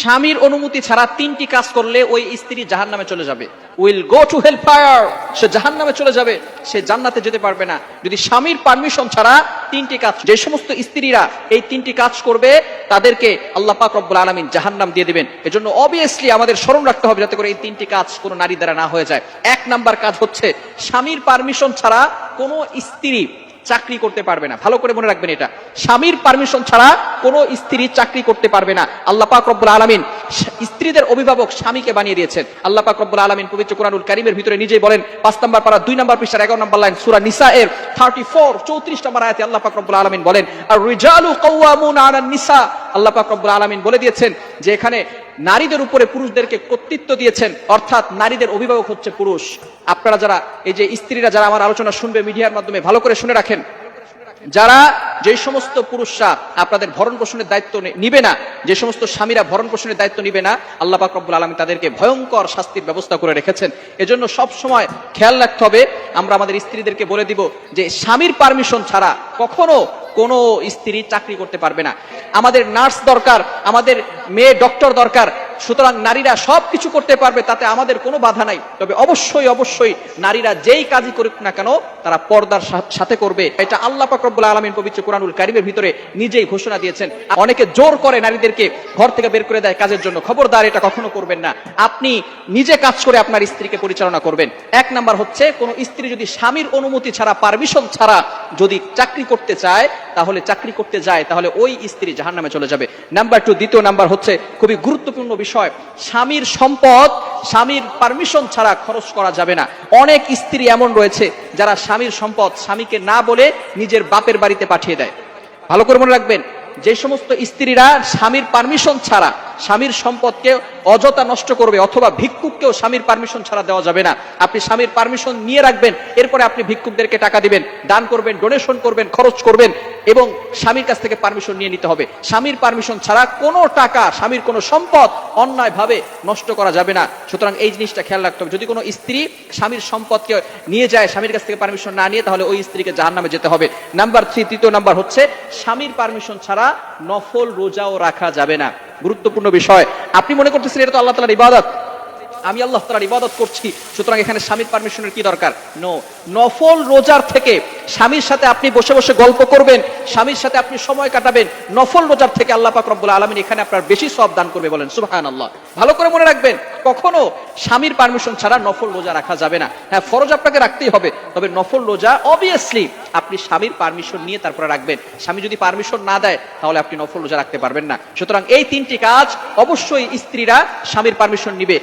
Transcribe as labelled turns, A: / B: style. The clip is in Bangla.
A: স্বামীর অনুমতি ছাড়া তিনটি কাজ করলে ওই স্ত্রী জাহান নামে চলে যাবে। Will go to help fire সে জাহান নামে চলে যাবে। সে জান্নাতে যেতে পারবে না। যদি স্বামীর পারমিশন ছাড়া তিনটি কাজ, যে সমস্ত স্ত্রীরা এই তিনটি কাজ করবে, তাদেরকে আল্লাহ পাক রব্বুল আলমিন জাহান নাম দিয়ে দিবেন। এজন্য অবভিয়াসলি আমাদের স্মরণ রাখতে হবে যাতে করে এই তিনটি কাজ কোনো নারী দ্বারা না হয়ে যায়। এক নাম্বার কাজ হচ্ছে, স্বামীর পারমিশন ছাড়া কোনো স্ত্রী চাকরি করতে পারবে না। ভালো করে মনে রাখবেন এটা। স্বামীর পারমিশন ছাড়া কোনো স্ত্রী চাকরি করতে পারবে না। আল্লাহ পাক রব্বুল আলামিন স্ত্রীদের অভিভাবক স্বামীকে বানিয়ে দিয়েছেন। আল্লাহ পাক রব্বুল আলামিন পবিত্র কোরআনুল কারীমের ভিতরে নিজেই বলেন, পাঁচ নম্বর পারা, দুই নম্বর পৃষ্ঠার এগারো নম্বর লাইন, সূরা নিসা এর 34 34 নম্বর আয়াতে আল্লাহ পাক রব্বুল আলামিন বলেন, আর রিজালু কাওয়ামুনা আলান নিসা। আল্লাহ পাক রব্বুল আলামিন বলে দিয়েছেন যে এখানে নারীদের উপরে পুরুষদেরকে কর্তৃত্ব দিয়েছেন। অর্থাৎ নারীদের অভিভাবক হচ্ছে পুরুষ। আপনারা যারা, এই যে স্ত্রীরা যারা আমার আলোচনা শুনবে মিডিয়ার মাধ্যমে, ভালো করে শুনে রাখেন। যারা যে সমস্ত পুরুষরা আপনাদের ভরণ পোষণের দায়িত্ব নিবে না, যে সমস্ত স্বামীরা ভরণ পোষণের দায়িত্ব নিবে না, আল্লাহ পাক রব্বুল আলমী তাদেরকে ভয়ঙ্কর শাস্তির ব্যবস্থা করে রেখেছেন। এজন্য সব সময় খেয়াল রাখতে হবে। আমরা আমাদের স্ত্রীদেরকে বলে দিব যে স্বামীর পারমিশন ছাড়া কখনো কোনো স্ত্রী চাকরি করতে পারবে না। আমাদের নার্স দরকার, আমাদের মেয়ে ডক্টর দরকার, সুতরাং নারীরা সব কিছু করতে পারবে, তাতে আমাদের কোনো বাধা নাই। তবে অবশ্যই অবশ্যই নারীরা যেই কাজই করুক না কেন, তারা পর্দার সাথে করবে। এটা আল্লাহ পাক রব্বুল আলমিন পবিত্র কোরআনুল কারিমের ভিতরে নিজেই ঘোষণা দিয়েছেন। অনেকে জোর করে নারীদেরকে ঘর থেকে বের করে দেয় কাজের জন্য। খবরদার, এটা কখনো করবেন না। আপনি নিজে কাজ করে আপনার স্ত্রীকে পরিচালনা করবেন। এক নাম্বার হচ্ছে, কোনো স্ত্রী যদি স্বামীর অনুমতি ছাড়া, পারমিশন ছাড়া যদি চাকরি করতে চায়, তাহলে চাকরি করতে যায়, তাহলে ওই স্ত্রী জাহান নামে চলে যাবে। নাম্বার টু দ্বিতীয় নাম্বার হচ্ছে খুবই গুরুত্বপূর্ণ বিষয়। স্বামীর সম্পদ, স্বামীর পারমিশন ছাড়া খরচ করা যাবে না। অনেক স্ত্রী এমন রয়েছে, যারা স্বামীর সম্পদ স্বামীকে না বলে নিজের বাপের বাড়িতে পাঠিয়ে দেয়। ভালো করে মনে রাখবেন, যে সমস্ত স্ত্রীরা স্বামীর পারমিশন ছাড়া স্বামীর সম্পদকে অযথা নষ্ট করবে অথবা ভিক্ষুককেও স্বামীর পারমিশন ছাড়া দেওয়া যাবে না। আপনি স্বামীর পারমিশন নিয়ে রাখবেন, এরপরে আপনি ভিক্ষুকদেরকে টাকা দিবেন, দান করবেন ডোনেশন করবেন, খরচ করবেন এবং স্বামীর কাছ থেকে পারমিশন নিয়ে নিতে হবে। স্বামীর পারমিশন ছাড়া কোনো টাকা, স্বামীর কোনো সম্পদ অন্যায়ভাবে নষ্ট করা যাবে না। সুতরাং এই জিনিসটা খেয়াল রাখতে হবে। যদি কোনো স্ত্রী স্বামীর সম্পদকে নিয়ে যায়, স্বামীর কাছ থেকে পারমিশন না নিয়ে, তাহলে ওই স্ত্রীকে জাহান নামে যেতে হবে। নাম্বার থ্রি, তৃতীয় নাম্বার হচ্ছে, স্বামীর পারমিশন ছাড়া নফল রোজাও রাখা যাবে না। গুরুত্বপূর্ণ বিষয়। আপনি মনে করতেছেন এটা তো আল্লাহ তালার ইবাদত? আমি আল্লাহ তালার ইবাদত করছি, সুতরাং এখানে স্বামীর পারমিশনের কি দরকার? নো নফল রোজার থেকে স্বামীর সাথে আপনি বসে বসে গল্প করবেন, স্বামীর সাথে আপনি সময় কাটাবেন, নফল রোজার থেকে আল্লাহ পাক রব্বুল আলমিন এখানে আপনার বেশি সব দান করবে বলেন সুবহান আল্লাহ ভালো করে মনে রাখবেন, কখনো স্বামীর পারমিশন ছাড়া নফল রোজা রাখা যাবে না। হ্যাঁ ফরজ আপনাকে রাখতেই হবে, তবে নফল রোজা অবভিয়াসলি আপনি স্বামীর পারমিশন নিয়ে তারপরে রাখবেন। স্বামী যদি পারমিশন না দেয়, তাহলে আপনি নফল রোজা রাখতে পারবেন না। সুতরাং এই তিনটি কাজ অবশ্যই স্ত্রীরা স্বামীর পারমিশন নিবে।